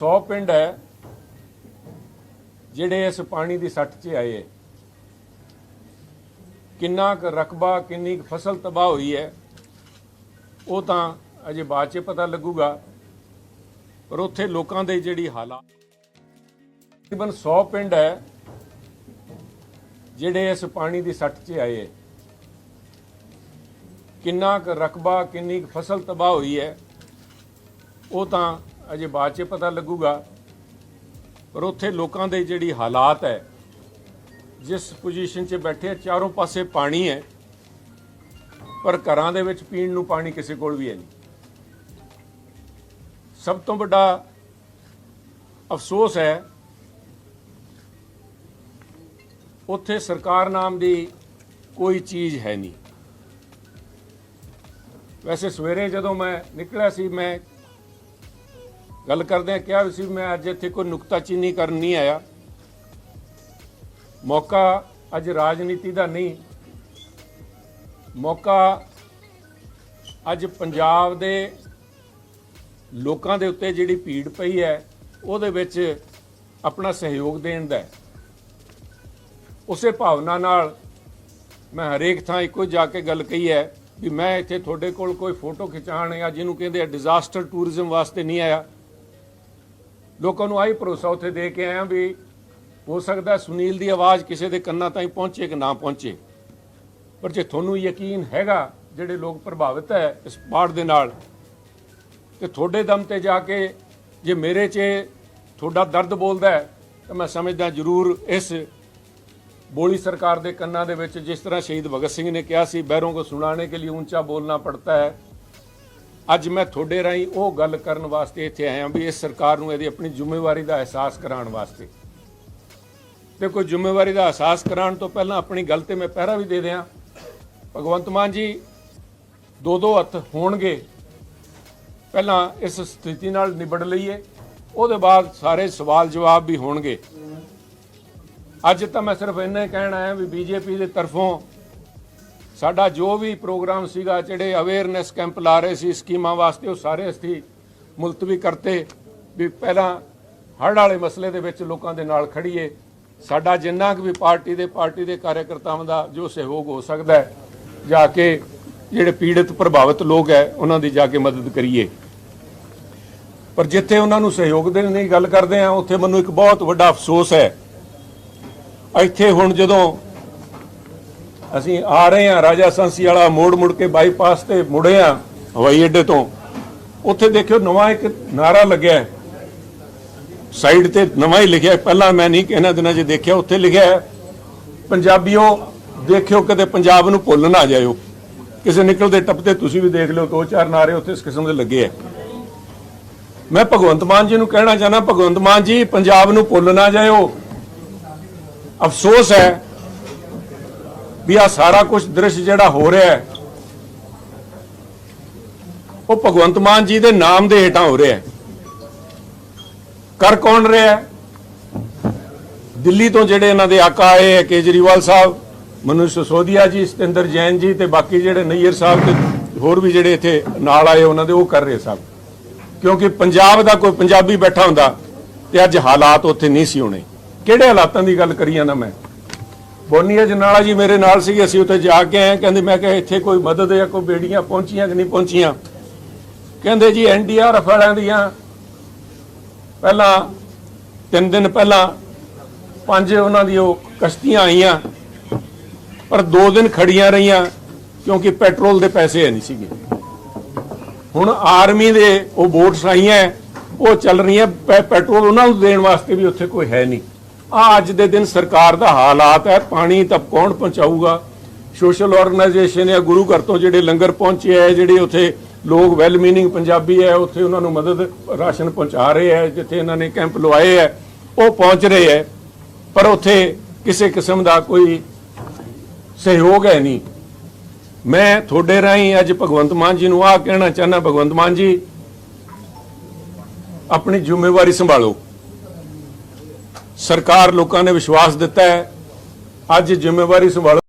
100 ਪਿੰਡ ਹੈ ਜਿਹੜੇ ਇਸ ਪਾਣੀ ਦੀ ਸੱਟ 'ਚ ਆਏ ਕਿੰਨਾ ਕੁ ਰਕਬਾ, ਕਿੰਨੀ ਕੁ ਫਸਲ ਤਬਾਹ ਹੋਈ ਹੈ, ਉਹ ਤਾਂ ਅਜੇ ਬਾਅਦ 'ਚ ਪਤਾ ਲੱਗੂਗਾ। ਪਰ ਉੱਥੇ ਲੋਕਾਂ ਦੇ ਜਿਹੜੀ ਹਾਲਾਤ ਤਕਰੀਬਨ 100 ਪਿੰਡ ਹੈ ਜਿਹੜੇ ਇਸ ਪਾਣੀ ਦੀ ਸੱਟ 'ਚ ਆਏ ਕਿੰਨਾ ਕੁ ਰਕਬਾ, ਕਿੰਨੀ ਕੁ ਫਸਲ ਤਬਾਹ ਹੋਈ ਹੈ, ਉਹ ਤਾਂ ਅਜੇ ਬਾਅਦ 'ਚ ਪਤਾ ਲੱਗੂਗਾ। ਪਰ ਉੱਥੇ ਲੋਕਾਂ ਦੇ ਜਿਹੜੀ ਹਾਲਾਤ ਹੈ, ਜਿਸ ਪੋਜੀਸ਼ਨ 'ਚ ਬੈਠੇ ਚਾਰੋਂ ਪਾਸੇ ਪਾਣੀ ਹੈ, ਪਰ ਘਰਾਂ ਦੇ ਵਿੱਚ ਪੀਣ ਨੂੰ ਪਾਣੀ ਕਿਸੇ ਕੋਲ ਵੀ ਹੈ ਨਹੀਂ। ਸਭ ਤੋਂ ਵੱਡਾ ਅਫਸੋਸ ਹੈ, ਉੱਥੇ ਸਰਕਾਰ ਨਾਮ ਦੀ ਕੋਈ ਚੀਜ਼ ਹੈ ਨਹੀਂ। ਵੈਸੇ ਸਵੇਰੇ ਜਦੋਂ ਮੈਂ ਨਿਕਲਿਆ ਸੀ, ਮੈਂ ਗੱਲ ਕਰਦੇ ਆ ਕਿਹਾ ਵੀ ਸੀ, ਮੈਂ ਅੱਜ ਇੱਥੇ ਕੋਈ ਨੁਕਤਾਚੀਨੀ ਕਰਨ ਨਹੀਂ ਆਇਆ। ਮੌਕਾ ਅੱਜ ਰਾਜਨੀਤੀ ਦਾ ਨਹੀਂ। ਮੌਕਾ ਅੱਜ ਪੰਜਾਬ ਦੇ ਲੋਕਾਂ ਦੇ ਉੱਤੇ ਜਿਹੜੀ ਭੀੜ ਪਈ ਹੈ, ਉਹਦੇ ਵਿੱਚ ਆਪਣਾ ਸਹਿਯੋਗ ਦੇਣ ਦਾ ਉਸੇ ਭਾਵਨਾ ਨਾਲ ਮੈਂ ਹਰੇਕ ਥਾਂ ਇੱਕੋ ਜਾ ਕੇ ਗੱਲ ਕਹੀ ਹੈ ਵੀ ਮੈਂ ਇੱਥੇ ਤੁਹਾਡੇ ਕੋਲ ਕੋਈ ਫੋਟੋ ਖਿਚਾਣ ਜਾਂ ਜਿਹਨੂੰ ਕਹਿੰਦੇ ਆ ਡਿਜ਼ਾਸਟਰ ਟੂਰਿਜ਼ਮ ਵਾਸਤੇ ਨਹੀਂ ਆਇਆ। ਲੋਕਾਂ ਨੂੰ ਆਹੀ ਭਰੋਸਾ ਉੱਥੇ ਦੇ ਕੇ ਆਇਆ ਵੀ ਹੋ ਸਕਦਾ ਸੁਨੀਲ ਦੀ ਆਵਾਜ਼ ਕਿਸੇ ਦੇ ਕੰਨਾਂ ਤਾਈਂ ਪਹੁੰਚੇ ਕਿ ਨਾ ਪਹੁੰਚੇ। ਪਰ ਜੇ ਤੁਹਾਨੂੰ ਯਕੀਨ ਹੈਗਾ ਜਿਹੜੇ ਲੋਕ ਪ੍ਰਭਾਵਿਤ ਹੈ ਇਸ ਪਾਠ ਦੇ ਨਾਲ, ਤੇ ਤੁਹਾਡੇ ਦਮ ਤੇ ਜਾ ਕੇ ਜੇ ਮੇਰੇ 'ਚ ਤੁਹਾਡਾ ਦਰਦ ਬੋਲਦਾ ਹੈ, ਤਾਂ ਮੈਂ ਸਮਝਦਾ ਜ਼ਰੂਰ ਇਸ ਬੋਲੀ ਸਰਕਾਰ ਦੇ ਕੰਨਾਂ ਦੇ ਵਿੱਚ ਜਿਸ ਤਰ੍ਹਾਂ ਸ਼ਹੀਦ ਭਗਤ ਸਿੰਘ ਨੇ ਕਿਹਾ ਸੀ, ਬਹਿਰੋਂ ਕੋ ਸੁਣਾਣੇ ਕੇ ਲਈ ਉੱਚਾ ਬੋਲਣਾ ਪੜਤਾ ਹੈ ਅੱਜ ਮੈਂ ਤੁਹਾਡੇ ਰਾਹੀਂ ਉਹ ਗੱਲ ਕਰਨ ਵਾਸਤੇ ਇੱਥੇ ਆਇਆ ਵੀ ਇਸ ਸਰਕਾਰ ਨੂੰ ਇਹਦੀ ਆਪਣੀ ਜ਼ਿੰਮੇਵਾਰੀ ਦਾ ਅਹਿਸਾਸ ਕਰਾਉਣ ਵਾਸਤੇ। ਤੇ ਕੋਈ ਜ਼ਿੰਮੇਵਾਰੀ ਦਾ ਅਹਿਸਾਸ ਕਰਾਉਣ ਤੋਂ ਪਹਿਲਾਂ ਆਪਣੀ ਗੱਲ ਤੇ ਮੈਂ ਪਹਿਰਾ ਵੀ ਦੇ ਦਿਆਂ। ਭਗਵੰਤ ਮਾਨ ਜੀ ਦੋ ਦੋ ਹੱਥ ਹੋਣਗੇ। ਪਹਿਲਾਂ ਇਸ ਸਥਿਤੀ ਨਾਲ ਨਿਬੜ ਲਈਏ, ਉਹਦੇ ਬਾਅਦ ਸਾਰੇ ਸਵਾਲ ਜਵਾਬ ਵੀ ਹੋਣਗੇ। ਅੱਜ ਤਾਂ ਮੈਂ ਸਿਰਫ ਇੰਨਾ ਹੀ ਕਹਿਣ ਆਇਆ ਵੀ ਬੀਜੇਪੀ ਦੇ ਤਰਫੋਂ ਸਾਡਾ ਜੋ ਵੀ ਪ੍ਰੋਗਰਾਮ ਸੀਗਾ, ਜਿਹੜੇ ਅਵੇਅਰਨੈਸ ਕੈਂਪ ਲਾ ਰਹੇ ਸੀ, ਸਕੀਮਾਂ ਵਾਸਤੇ, ਉਹ ਸਾਰੇ ਅਸੀਂ ਮੁਲਤਵੀ ਕਰਤੇ ਵੀ ਪਹਿਲਾਂ ਹੜ੍ਹ ਵਾਲੇ ਮਸਲੇ ਦੇ ਵਿੱਚ ਲੋਕਾਂ ਦੇ ਨਾਲ ਖੜੀਏ ਸਾਡਾ ਜਿੰਨਾ ਕੁ ਵੀ ਪਾਰਟੀ ਦੇ ਪਾਰਟੀ ਦੇ ਕਾਰਜਕਰਤਾਵਾਂ ਦਾ ਜੋ ਸਹਿਯੋਗ ਹੋ ਸਕਦਾ ਹੈ, ਜਾ ਕੇ ਜਿਹੜੇ ਪੀੜਤ, ਪ੍ਰਭਾਵਿਤ ਲੋਕ ਹੈ, ਉਹਨਾਂ ਦੀ ਜਾ ਕੇ ਮਦਦ ਕਰੀਏ। ਪਰ ਜਿੱਥੇ ਉਹਨਾਂ ਨੂੰ ਸਹਿਯੋਗ ਦੇਣ ਦੀ ਗੱਲ ਕਰਦੇ ਆ ਉੱਥੇ ਮੈਨੂੰ ਇੱਕ ਬਹੁਤ ਵੱਡਾ ਅਫਸੋਸ ਹੈ। ਇੱਥੇ ਹੁਣ ਜਦੋਂ ਅਸੀਂ ਆ ਰਹੇ ਹਾਂ, ਰਾਜਾ ਸੰਸੀ ਵਾਲਾ ਮੋੜ ਮੁੜ ਕੇ ਬਾਈਪਾਸ ਤੇ ਮੁੜੇ ਆ ਹਵਾਈ ਅੱਡੇ ਤੋਂ। ਉੱਥੇ ਦੇਖਿਓ ਨਵਾਂ ਇੱਕ ਨਾਰਾ ਲੱਗਿਆ ਸਾਈਡ ਤੇ ਨਵਾਂ ਹੀ ਲਿਖਿਆ ਪਹਿਲਾਂ ਮੈਂ ਨਹੀਂ ਇਹਨਾਂ ਦਿਨਾਂ 'ਚ ਦੇਖਿਆ, ਉੱਥੇ ਲਿਖਿਆ ਪੰਜਾਬੀਓ, ਦੇਖਿਓ ਕਦੇ ਪੰਜਾਬ ਨੂੰ ਭੁੱਲ ਨਾ ਜਾਇਓ। ਕਿਸੇ ਨਿਕਲਦੇ ਟੱਪਦੇ ਤੁਸੀਂ ਵੀ ਦੇਖ ਲਿਓ, ਦੋ ਚਾਰ ਨਾਰੇ ਉੱਥੇ ਇਸ ਕਿਸਮ ਦੇ ਲੱਗੇ ਆ ਮੈਂ ਭਗਵੰਤ ਮਾਨ ਜੀ ਨੂੰ ਕਹਿਣਾ ਚਾਹਨਾ ਭਗਵੰਤ ਮਾਨ ਜੀ, ਪੰਜਾਬ ਨੂੰ ਭੁੱਲ ਨਾ ਜਾਇਓ। ਅਫਸੋਸ ਹੈ ਵੀ ਆ ਸਾਰਾ ਕੁਝ ਦ੍ਰਿਸ਼ ਜਿਹੜਾ ਹੋ ਰਿਹਾ ਹੈ, ਉਹ ਭਗਵੰਤ ਮਾਨ ਜੀ ਦੇ ਨਾਮ ਦੇ ਹੇਠਾਂ ਹੋ ਰਿਹਾ ਹੈ। ਕਰ ਕੌਣ ਰਿਹਾ ਹੈ? ਦਿੱਲੀ ਤੋਂ ਜਿਹੜੇ ਇਹਨਾਂ ਦੇ ਆਕਾ ਆਏ ਹੈ, ਕੇਜਰੀਵਾਲ ਸਾਹਿਬ, ਮਨੁਸ਼ ਸੋਧੀਆ ਜੀ, ਸਤਿੰਦਰ ਜੈਨ ਜੀ ਤੇ ਬਾਕੀ ਜਿਹੜੇ ਨਈਅਰ ਸਾਹਿਬ ਤੇ ਹੋਰ ਵੀ ਜਿਹੜੇ ਇੱਥੇ ਨਾਲ ਆਏ ਉਹਨਾਂ ਦੇ ਉਹ ਕਰ ਰਹੇ ਸਭ ਕਿਉਂਕਿ ਪੰਜਾਬ ਦਾ ਕੋਈ ਪੰਜਾਬੀ ਬੈਠਾ ਹੁੰਦਾ ਤੇ ਅੱਜ ਹਾਲਾਤ ਉੱਥੇ ਨਹੀਂ ਸੀ ਹੋਣੇ। ਕਿਹੜੇ ਹਾਲਾਤਾਂ ਦੀ ਗੱਲ ਕਰੀ ਜਾਂਦਾ ਮੈਂ? ਬੋਨੀਆ ਜਨਾਲਾ ਜੀ ਮੇਰੇ ਨਾਲ ਸੀ ਅਸੀਂ ਉੱਥੇ ਜਾ ਕੇ ਆਏ। ਕਹਿੰਦੇ, ਮੈਂ ਕਿਹਾ, ਇੱਥੇ ਕੋਈ ਮਦਦ ਜਾਂ ਕੋਈ ਬੇੜੀਆਂ ਪਹੁੰਚੀਆਂ ਕਿ ਨਹੀਂ ਪਹੁੰਚੀਆਂ? ਕਹਿੰਦੇ ਜੀ ਐਨਡੀਆਰਐਫ ਵਾਲਿਆਂ ਦੀਆਂ ਪਹਿਲਾਂ, ਤਿੰਨ ਦਿਨ ਪਹਿਲਾਂ ਪੰਜ ਉਹਨਾਂ ਦੀ ਉਹ ਕਸ਼ਤੀਆਂ ਆਈਆਂ, ਪਰ ਦੋ ਦਿਨ ਖੜੀਆਂ ਰਹੀਆਂ, ਕਿਉਂਕਿ ਪੈਟਰੋਲ ਦੇ ਪੈਸੇ ਹੈ ਨਹੀਂ ਸੀਗੇ। ਹੁਣ ਆਰਮੀ ਦੇ ਉਹ ਬੋਟਸ ਆਈਆਂ, ਉਹ ਚੱਲ ਰਹੀਆਂ, ਪੈ- ਪੈਟਰੋਲ ਉਹਨਾਂ ਨੂੰ ਦੇਣ ਵਾਸਤੇ ਵੀ ਉੱਥੇ ਕੋਈ ਹੈ ਨਹੀਂ। ਆ ਅੱਜ ਦੇ ਦਿਨ ਸਰਕਾਰ ਦਾ ਹਾਲਾਤ ਹੈ, ਪਾਣੀ ਤਾਂ ਕੌਣ ਪਹੁੰਚਾਊਗਾ? ਸੋਸ਼ਲ ਆਰਗੇਨਾਈਜੇਸ਼ਨ ਜਾਂ ਗੁਰੂ ਘਰ ਤੋਂ ਜਿਹੜੇ ਲੰਗਰ ਪਹੁੰਚੇ ਹੈ ਜਿਹੜੇ ਉੱਥੇ ਲੋਕ ਵੈਲ ਮੀਨਿੰਗ ਪੰਜਾਬੀ ਹੈ, ਉੱਥੇ ਉਹਨਾਂ ਨੂੰ ਮਦਦ, ਰਾਸ਼ਨ ਪਹੁੰਚਾ ਰਹੇ ਹੈ, ਜਿੱਥੇ ਇਹਨਾਂ ਨੇ ਕੈਂਪ ਲਵਾਏ ਹੈ, ਉਹ ਪਹੁੰਚ ਰਹੇ ਹੈ, ਪਰ ਉੱਥੇ ਕਿਸੇ ਕਿਸਮ ਦਾ ਕੋਈ ਸਹਿਯੋਗ ਹੈ ਨਹੀਂ। ਮੈਂ ਤੁਹਾਡੇ ਰਾਹੀਂ ਅੱਜ ਭਗਵੰਤ ਮਾਨ ਜੀ ਨੂੰ ਆਹ ਕਹਿਣਾ ਚਾਹੁੰਦਾ, ਭਗਵੰਤ ਮਾਨ ਜੀ, ਆਪਣੀ ਜ਼ਿੰਮੇਵਾਰੀ ਸੰਭਾਲੋ। ਸਰਕਾਰ ਲੋਕਾਂ ਨੇ ਵਿਸ਼ਵਾਸ ਦਿੱਤਾ ਹੈ। ਅੱਜ ਜ਼ਿੰਮੇਵਾਰੀ ਸੰਭਾਲ।